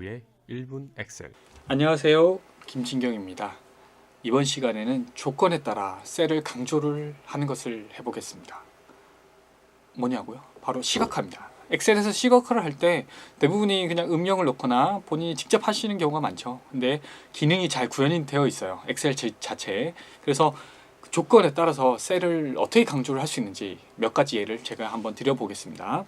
유튜브의 1분 엑셀 안녕하세요. 김진경입니다. 이번 시간에는 조건에 따라 셀을 강조를 하는 것을 해보겠습니다. 뭐냐고요? 바로 시각화입니다. 엑셀에서 시각화를 할 때 대부분이 그냥 음영을 넣거나 본인이 직접 하시는 경우가 많죠. 근데 기능이 잘 구현이 되어 있어요. 엑셀 제- 자체에. 그래서 그 조건에 따라서 셀을 어떻게 강조를 할 수 있는지 몇 가지 예를 제가 한번 드려보겠습니다.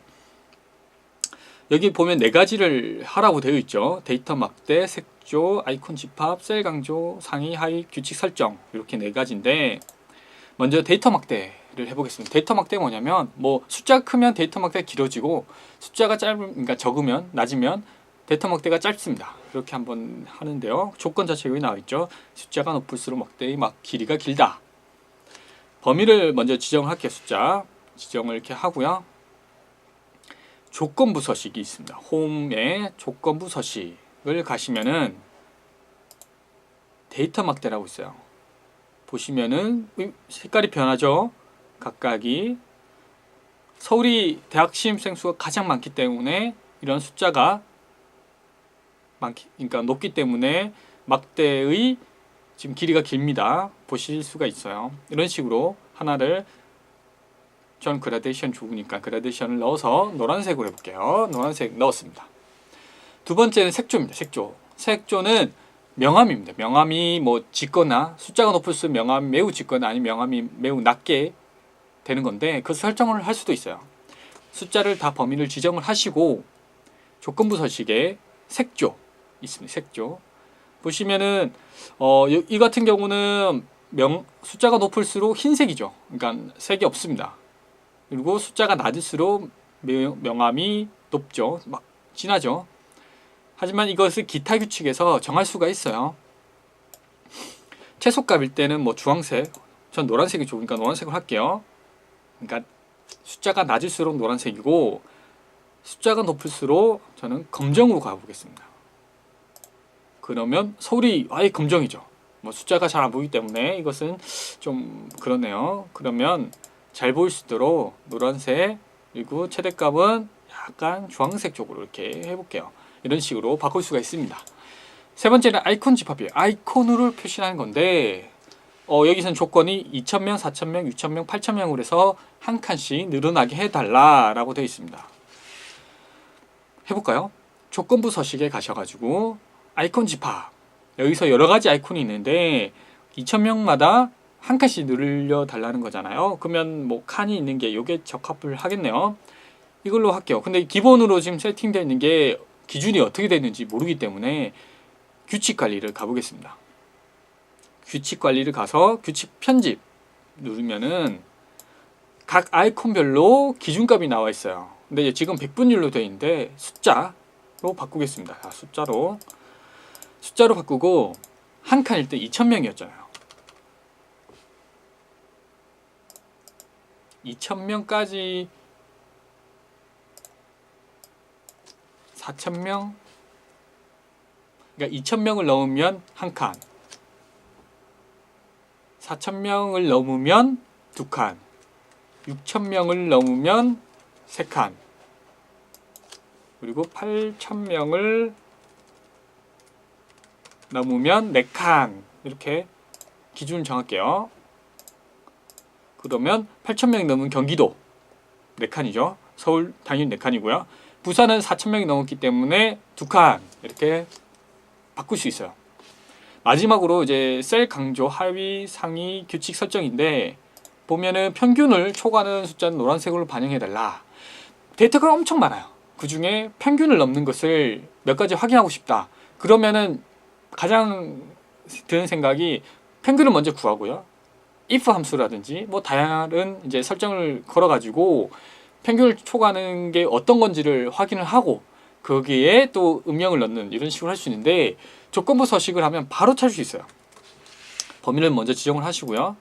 여기 보면 네 가지를 하라고 되어 있죠. 데이터 막대, 색조, 아이콘 집합, 셀 강조, 상위, 하위, 규칙 설정 이렇게 네 가지인데 먼저 데이터 막대를 해보겠습니다. 데이터 막대 뭐냐면 뭐 숫자가 크면 데이터 막대가 길어지고 숫자가 짧은 그러니까 적으면 낮으면 데이터 막대가 짧습니다. 이렇게 한번 하는데요. 조건 자체가 여기 나와 있죠. 숫자가 높을수록 막대의 막 길이가 길다. 범위를 먼저 지정할게요. 숫자 지정을 이렇게 하고요. 조건부 서식이 있습니다. 홈에 조건부 서식을 가시면은 데이터 막대라고 있어요. 보시면은 의- 색깔이 변하죠. 각각이 서울이 대학 신입생 수가 가장 많기 때문에 이런 숫자가 많기 그러니까 높기 때문에 막대의 지금 길이가 깁니다. 보실 수가 있어요. 이런 식으로 하나를 전 그라데이션 좋으니까 그라데이션을 넣어서 노란색으로 해볼게요. 노란색 넣었습니다. 두 번째는 색조입니다. 색조. 색조는 명암입니다. 명암이 뭐 짙거나 숫자가 높을수록 명암이 매우 짙거나 아니면 명암이 매우 낮게 되는 건데 그 설정을 할 수도 있어요. 숫자를 다 범위를 지정을 하시고 조건부 서식에 색조 있습니다. 색조 보시면은 어, 이- 이 같은 경우는 명 숫자가 높을수록 흰색이죠. 그러니까 색이 없습니다. 그리고 숫자가 낮을수록 명- 명암이 높죠. 막 진하죠. 하지만 이것을 기타 규칙에서 정할 수가 있어요. 채소값일 때는 뭐 주황색, 전 노란색이 좋으니까 노란색을 할게요. 그러니까 숫자가 낮을수록 노란색이고 숫자가 높을수록 저는 검정으로 가보겠습니다. 그러면 서울이 아예 검정이죠. 뭐 숫자가 잘 안 보이기 때문에 이것은 좀 그러네요. 그러면 잘 보일 수 있도록 노란색 그리고 최대값은 약간 주황색 쪽으로 이렇게 해볼게요. 이런 식으로 바꿀 수가 있습니다. 세 번째는 아이콘 집합이에요. 아이콘으로 표시하는 건데 어, 여기서는 조건이 2,000명, 4,000명, 6,000명, 8,000명으로 해서 한 칸씩 늘어나게 해달라라고 되어 있습니다. 해볼까요? 조건부 서식에 가셔가지고 아이콘 집합 여기서 여러 가지 아이콘이 있는데 2,000명마다 한 칸씩 늘려 달라는 거잖아요. 그러면 뭐 칸이 있는 게 이게 적합을 하겠네요. 이걸로 할게요. 근데 기본으로 지금 세팅되어 있는 게 기준이 어떻게 되는지 모르기 때문에 규칙 관리를 가보겠습니다. 규칙 관리를 가서 규칙 편집 누르면은 각 아이콘별로 기준값이 나와 있어요. 근데 지금 백분율로 되어 있는데 숫자로 바꾸겠습니다. 자, 숫자로 숫자로 바꾸고 한 칸일 때 2,000명이었잖아요. 2,000명까지 4,000명 그러니까 2,000명을 넘으면 한 칸. 4,000명을 넘으면 두 칸. 6,000명을 넘으면 세 칸. 그리고 8,000명을 넘으면 네 칸. 이렇게 기준을 정할게요. 그러면 8,000명이 넘은 경기도 네 칸이죠. 서울 당연히 네 칸이고요. 부산은 4,000명이 넘었기 때문에 두칸 이렇게 바꿀 수 있어요. 마지막으로 이제 셀 강조 하위 상위 규칙 설정인데 보면은 평균을 초과하는 숫자는 노란색으로 반영해 달라. 데이터가 엄청 많아요. 그 중에 평균을 넘는 것을 몇 가지 확인하고 싶다. 그러면은 가장 드는 생각이 평균을 먼저 구하고요. If 함수라든지 뭐 다양한 이제 설정을 걸어 가지고 평균을 초과하는 게 어떤 건지를 확인을 하고 거기에 또 음영을 넣는 이런 식으로 할 수 있는데 조건부 서식을 하면 바로 찾을 수 있어요. 범위를 먼저 지정을 하시고요.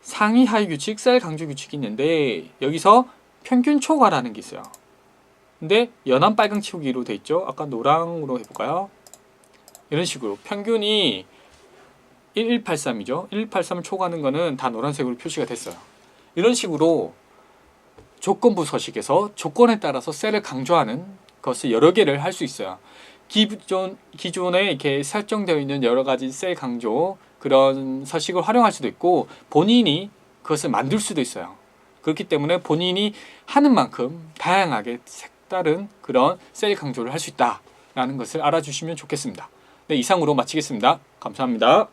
상위 하위 규칙, 셀 강조 규칙이 있는데 여기서 평균 초과라는 게 있어요. 근데 연한 빨강 치우기로 돼 있죠. 아까 노랑으로 해볼까요? 이런 식으로 평균이 1183이죠. 1183을 초과하는 거는 다 노란색으로 표시가 됐어요. 이런 식으로 조건부 서식에서 조건에 따라서 셀을 강조하는 것을 여러 개를 할 수 있어요. 기존 기존에 이렇게 설정되어 있는 여러 가지 셀 강조 그런 서식을 활용할 수도 있고 본인이 그것을 만들 수도 있어요. 그렇기 때문에 본인이 하는 만큼 다양하게 색다른 그런 셀 강조를 할 수 있다라는 것을 알아주시면 좋겠습니다. 네, 이상으로 마치겠습니다. 감사합니다.